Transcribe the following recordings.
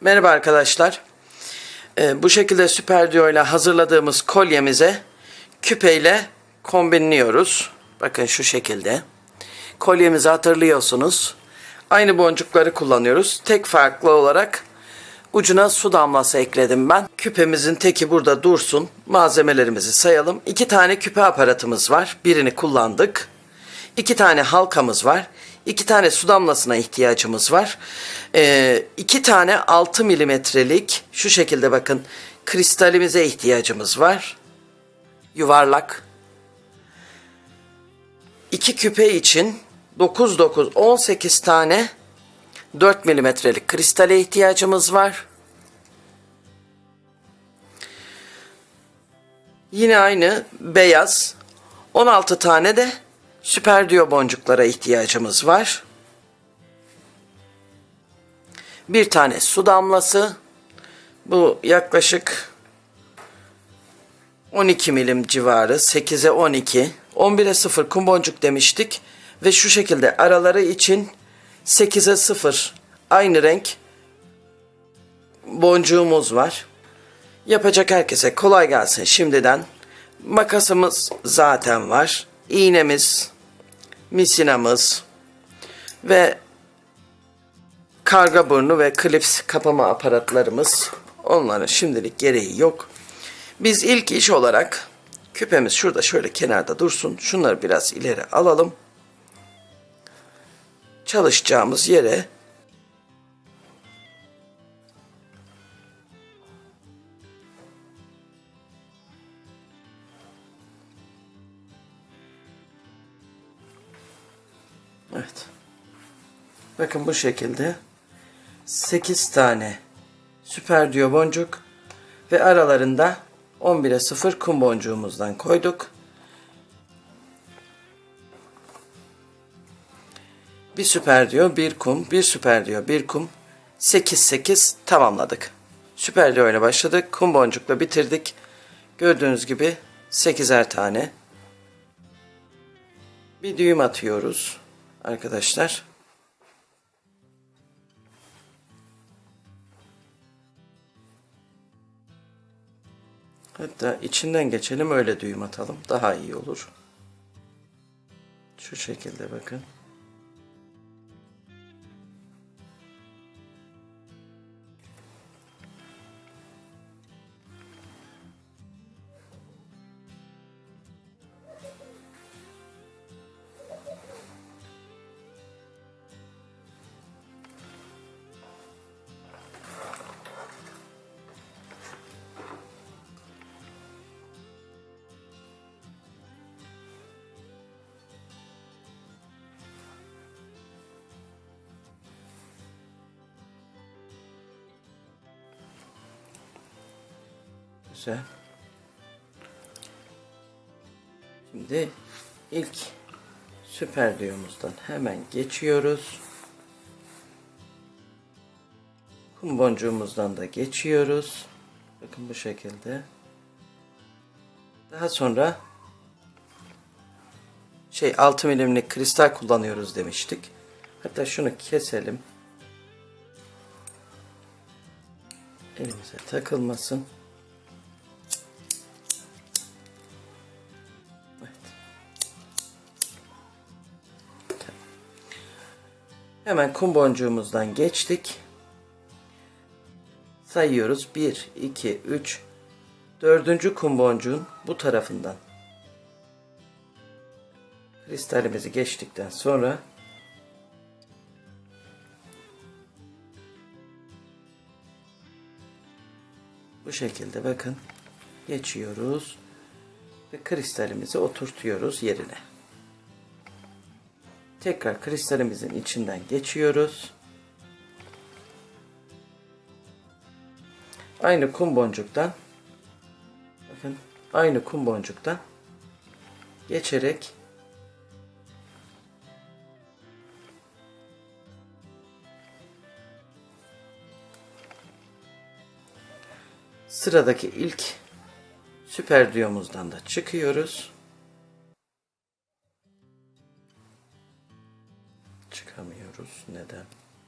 Merhaba arkadaşlar. Ee, bu şekilde süper diyor ile hazırladığımız kolyemize küpeyle kombinliyoruz. Bakın şu şekilde. Kolyemizi hatırlıyorsunuz. Aynı boncukları kullanıyoruz. Tek farklı olarak ucuna su damlası ekledim ben. Küpemizin teki burada dursun. Malzemelerimizi sayalım. İki tane küpe aparatımız var. Birini kullandık. İki tane halkamız var. İki tane su damlasına ihtiyacımız var. Ee, iki tane 6 milimetrelik şu şekilde bakın kristalimize ihtiyacımız var. Yuvarlak. İki küpe için 9 9 18 tane 4 milimetrelik kristale ihtiyacımız var. Yine aynı beyaz 16 tane de süper diyo boncuklara ihtiyacımız var. Bir tane su damlası. Bu yaklaşık 12 milim civarı. 8'e 12. 11'e 0 kum boncuk demiştik. Ve şu şekilde araları için 8'e 0 aynı renk boncuğumuz var. Yapacak herkese kolay gelsin şimdiden. Makasımız zaten var. İğnemiz, misinamız ve karga burnu ve klips kapama aparatlarımız. Onların şimdilik gereği yok. Biz ilk iş olarak küpemiz şurada şöyle kenarda dursun. Şunları biraz ileri alalım. Çalışacağımız yere Evet. Bakın bu şekilde 8 tane süper diyor boncuk ve aralarında 11'e 0 kum boncuğumuzdan koyduk. Bir süper diyor, bir kum, bir süper diyor, bir kum. 8 8 tamamladık. Süper diyor ile başladık. Kum boncukla bitirdik. Gördüğünüz gibi 8'er tane. Bir düğüm atıyoruz arkadaşlar. Hatta içinden geçelim öyle düğüm atalım. Daha iyi olur. Şu şekilde bakın. Güzel. Şimdi ilk süper diyomuzdan hemen geçiyoruz. Kum boncuğumuzdan da geçiyoruz. Bakın bu şekilde. Daha sonra şey 6 milimlik kristal kullanıyoruz demiştik. Hatta şunu keselim. Elimize takılmasın. Hemen kum boncuğumuzdan geçtik. Sayıyoruz. 1, 2, 3, dördüncü kum boncuğun bu tarafından. Kristalimizi geçtikten sonra bu şekilde bakın geçiyoruz ve kristalimizi oturtuyoruz yerine. Tekrar kristalimizin içinden geçiyoruz. Aynı kum boncuktan bakın aynı kum boncuktan geçerek sıradaki ilk süper diyomuzdan da çıkıyoruz.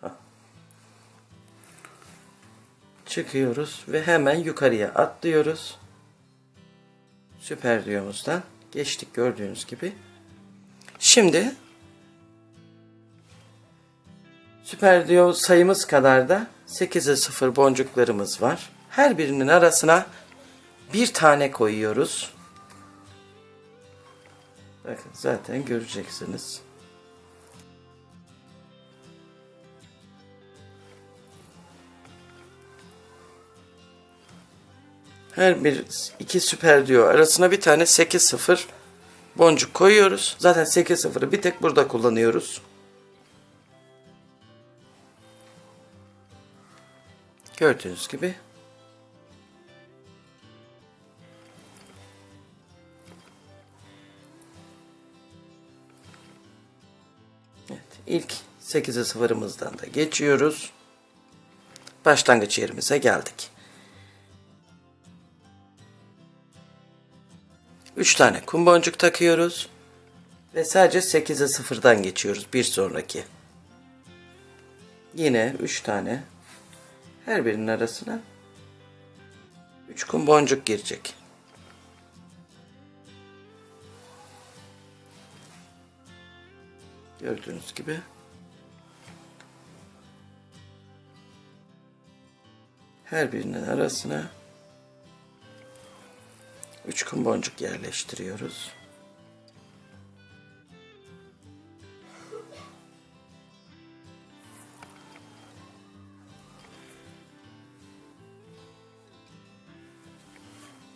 Hah. çıkıyoruz ve hemen yukarıya atlıyoruz. Süper diyomuzdan geçtik gördüğünüz gibi. Şimdi süper diyo sayımız kadar da 8'e 0 boncuklarımız var. Her birinin arasına bir tane koyuyoruz. Bakın zaten göreceksiniz. Her bir iki süper diyor arasına bir tane 8-0 boncuk koyuyoruz. Zaten 8-0'ı bir tek burada kullanıyoruz. Gördüğünüz gibi. Evet, ilk 8'e 0'ımızdan da geçiyoruz. Başlangıç yerimize geldik. 3 tane kum boncuk takıyoruz. Ve sadece 8'e 0'dan geçiyoruz bir sonraki. Yine 3 tane her birinin arasına 3 kum boncuk girecek. Gördüğünüz gibi. Her birinin arasına 3 kum boncuk yerleştiriyoruz.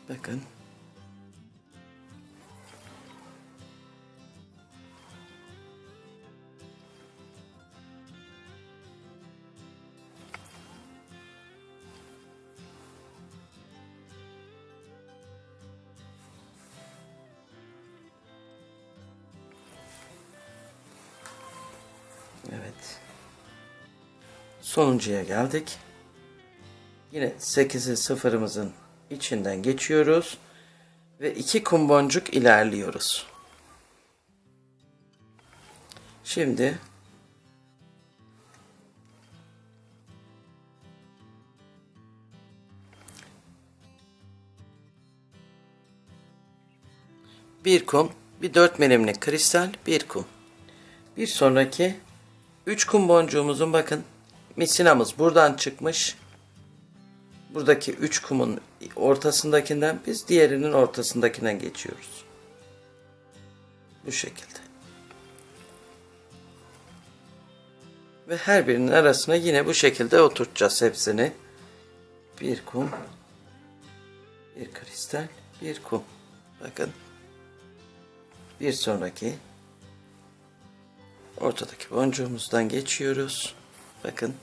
Bakın. Sonuncuya geldik. Yine 8'i sıfırımızın içinden geçiyoruz ve iki kum boncuk ilerliyoruz. Şimdi bir kum, bir 4 milimlik kristal, bir kum. Bir sonraki 3 kum boncuğumuzun bakın misinamız buradan çıkmış. Buradaki 3 kumun ortasındakinden biz diğerinin ortasındakinden geçiyoruz. Bu şekilde. Ve her birinin arasına yine bu şekilde oturtacağız hepsini. Bir kum, bir kristal, bir kum. Bakın. Bir sonraki ortadaki boncuğumuzdan geçiyoruz. Bakın.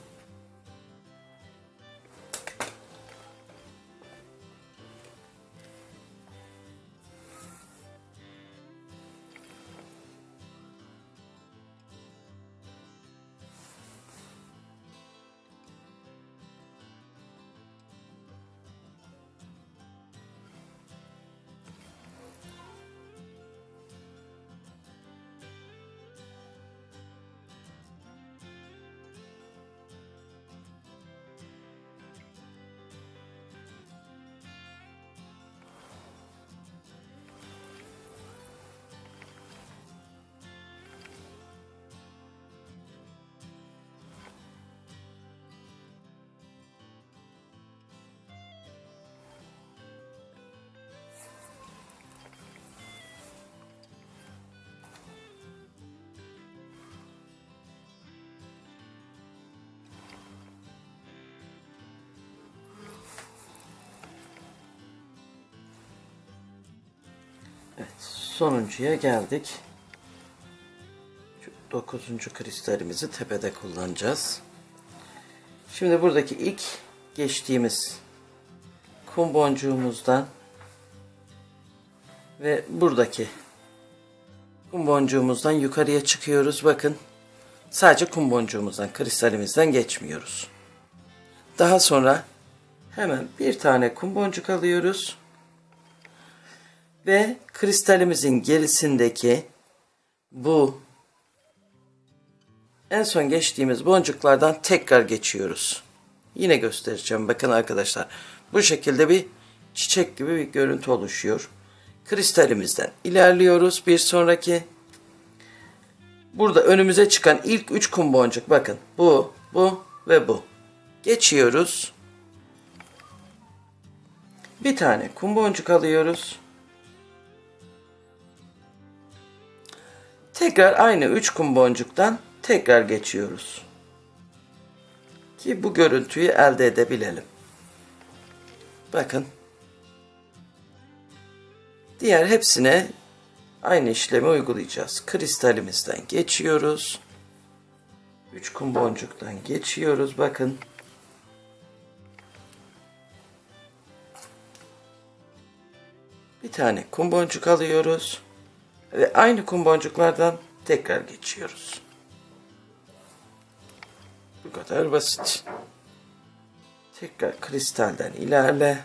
Evet, sonuncuya geldik. Şu dokuzuncu kristalimizi tepede kullanacağız. Şimdi buradaki ilk geçtiğimiz kum boncuğumuzdan ve buradaki kum boncuğumuzdan yukarıya çıkıyoruz. Bakın sadece kum boncuğumuzdan, kristalimizden geçmiyoruz. Daha sonra hemen bir tane kum boncuk alıyoruz ve kristalimizin gerisindeki bu en son geçtiğimiz boncuklardan tekrar geçiyoruz. Yine göstereceğim. Bakın arkadaşlar. Bu şekilde bir çiçek gibi bir görüntü oluşuyor. Kristalimizden ilerliyoruz. Bir sonraki burada önümüze çıkan ilk 3 kum boncuk. Bakın bu, bu ve bu. Geçiyoruz. Bir tane kum boncuk alıyoruz. Tekrar aynı 3 kum boncuktan tekrar geçiyoruz. Ki bu görüntüyü elde edebilelim. Bakın. Diğer hepsine aynı işlemi uygulayacağız. Kristalimizden geçiyoruz. 3 kum boncuktan geçiyoruz. Bakın. Bir tane kum boncuk alıyoruz. Ve aynı kum boncuklardan tekrar geçiyoruz. Bu kadar basit. Tekrar kristalden ilerle.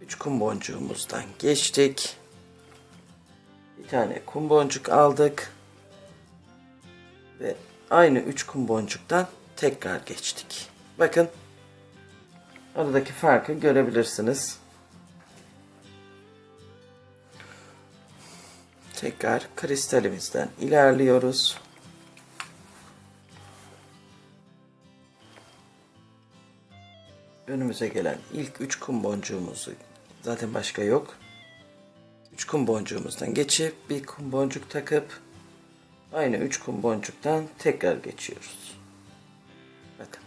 Üç kum boncuğumuzdan geçtik. Bir tane kum boncuk aldık. Ve aynı üç kum boncuktan tekrar geçtik. Bakın aradaki farkı görebilirsiniz. Tekrar kristalimizden ilerliyoruz. Önümüze gelen ilk 3 kum boncuğumuzu zaten başka yok. 3 kum boncuğumuzdan geçip bir kum boncuk takıp aynı 3 kum boncuktan tekrar geçiyoruz. Bakın.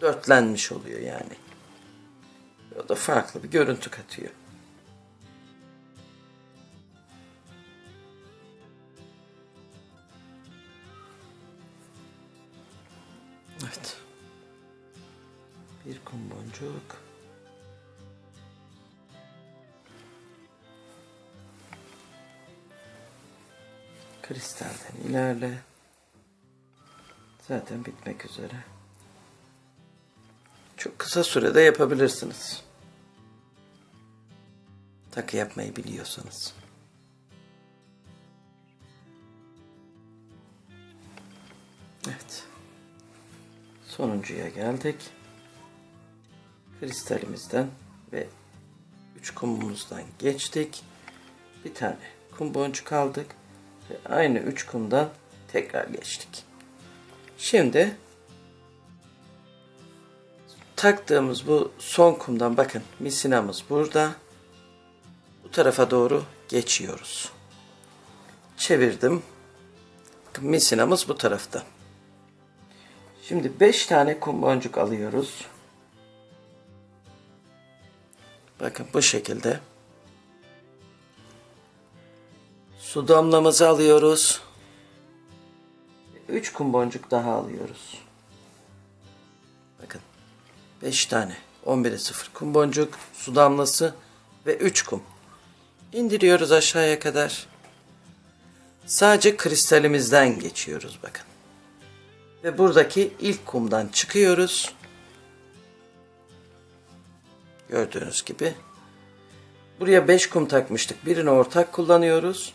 Dörtlenmiş oluyor yani. O da farklı bir görüntü katıyor. Boncuk. Kristalden ilerle. Zaten bitmek üzere. Çok kısa sürede yapabilirsiniz. Takı yapmayı biliyorsanız. Evet. Sonuncuya geldik. Kristalimizden ve üç kumumuzdan geçtik. Bir tane kum boncuk aldık. Ve aynı üç kumdan tekrar geçtik. Şimdi taktığımız bu son kumdan bakın misinamız burada. Bu tarafa doğru geçiyoruz. Çevirdim. Misinamız bu tarafta. Şimdi 5 tane kum boncuk alıyoruz. Bakın bu şekilde. Su damlamızı alıyoruz. 3 kum boncuk daha alıyoruz. Bakın 5 tane 11'e 0 kum boncuk, su damlası ve 3 kum. İndiriyoruz aşağıya kadar. Sadece kristalimizden geçiyoruz bakın. Ve buradaki ilk kumdan çıkıyoruz. Gördüğünüz gibi. Buraya 5 kum takmıştık. Birini ortak kullanıyoruz.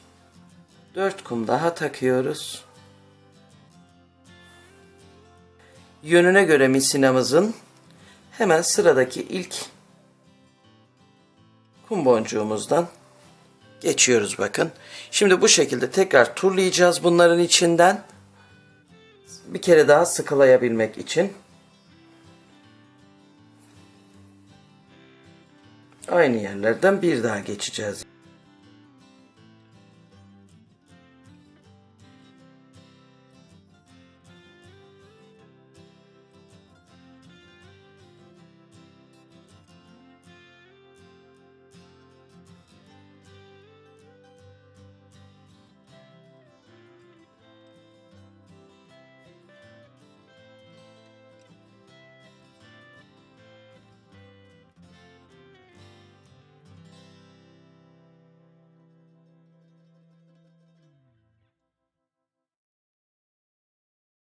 4 kum daha takıyoruz. Yönüne göre misinamızın hemen sıradaki ilk kum boncuğumuzdan geçiyoruz bakın. Şimdi bu şekilde tekrar turlayacağız bunların içinden bir kere daha sıkılayabilmek için aynı yerlerden bir daha geçeceğiz.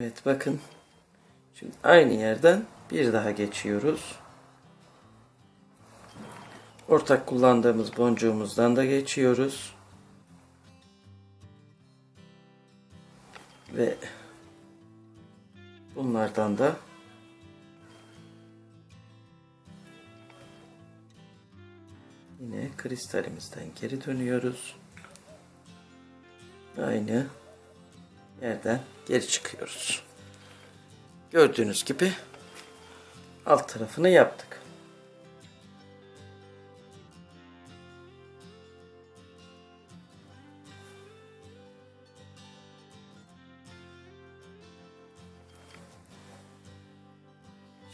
Evet bakın. Şimdi aynı yerden bir daha geçiyoruz. Ortak kullandığımız boncuğumuzdan da geçiyoruz. Ve Bunlardan da yine kristalimizden geri dönüyoruz. Aynı yerden geri çıkıyoruz. Gördüğünüz gibi alt tarafını yaptık.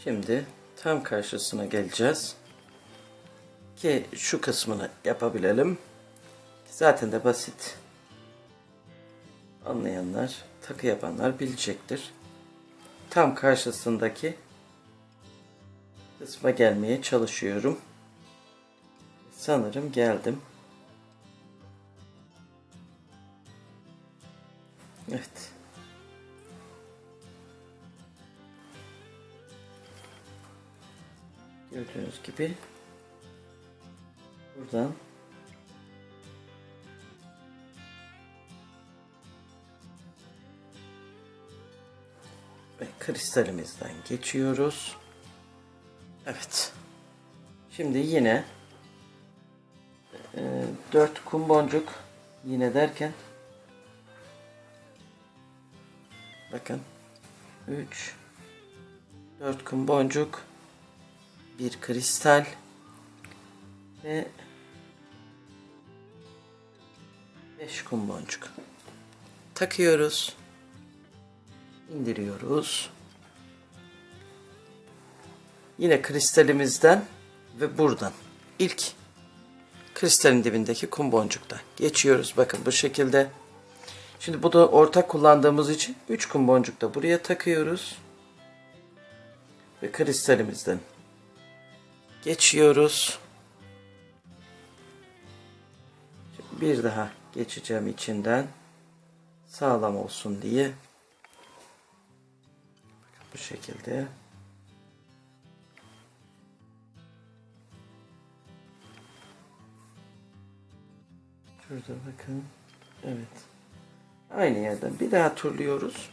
Şimdi tam karşısına geleceğiz. Ki şu kısmını yapabilelim. Zaten de basit. Anlayanlar, takı yapanlar bilecektir. Tam karşısındaki kısma gelmeye çalışıyorum. Sanırım geldim. Evet. Gördüğünüz gibi buradan kristalimizden geçiyoruz. Evet. Şimdi yine e, 4 kum boncuk yine derken bakın 3 4 kum boncuk bir kristal ve 5 kum boncuk takıyoruz indiriyoruz yine kristalimizden ve buradan ilk kristalin dibindeki kum boncuktan geçiyoruz bakın bu şekilde şimdi bu da ortak kullandığımız için 3 kum boncuk da buraya takıyoruz ve kristalimizden geçiyoruz. Şimdi bir daha geçeceğim içinden sağlam olsun diye. Bakın bu şekilde. Şurada bakın. Evet. Aynı yerden bir daha turluyoruz.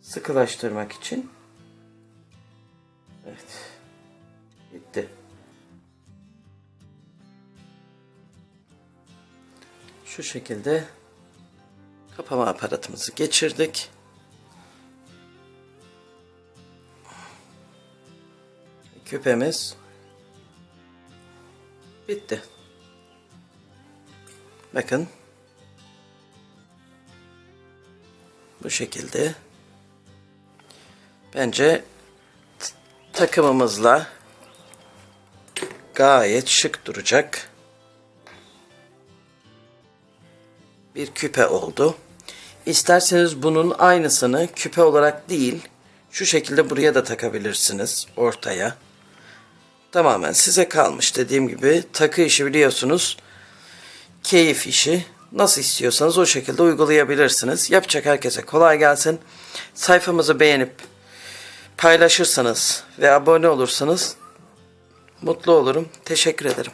Sıkılaştırmak için. Evet. Bitti. Şu şekilde kapama aparatımızı geçirdik. Küpemiz bitti. Bakın. Bu şekilde. Bence takımımızla gayet şık duracak bir küpe oldu. İsterseniz bunun aynısını küpe olarak değil şu şekilde buraya da takabilirsiniz ortaya. Tamamen size kalmış dediğim gibi takı işi biliyorsunuz keyif işi. Nasıl istiyorsanız o şekilde uygulayabilirsiniz. Yapacak herkese kolay gelsin. Sayfamızı beğenip paylaşırsanız ve abone olursanız Mutlu olurum. Teşekkür ederim.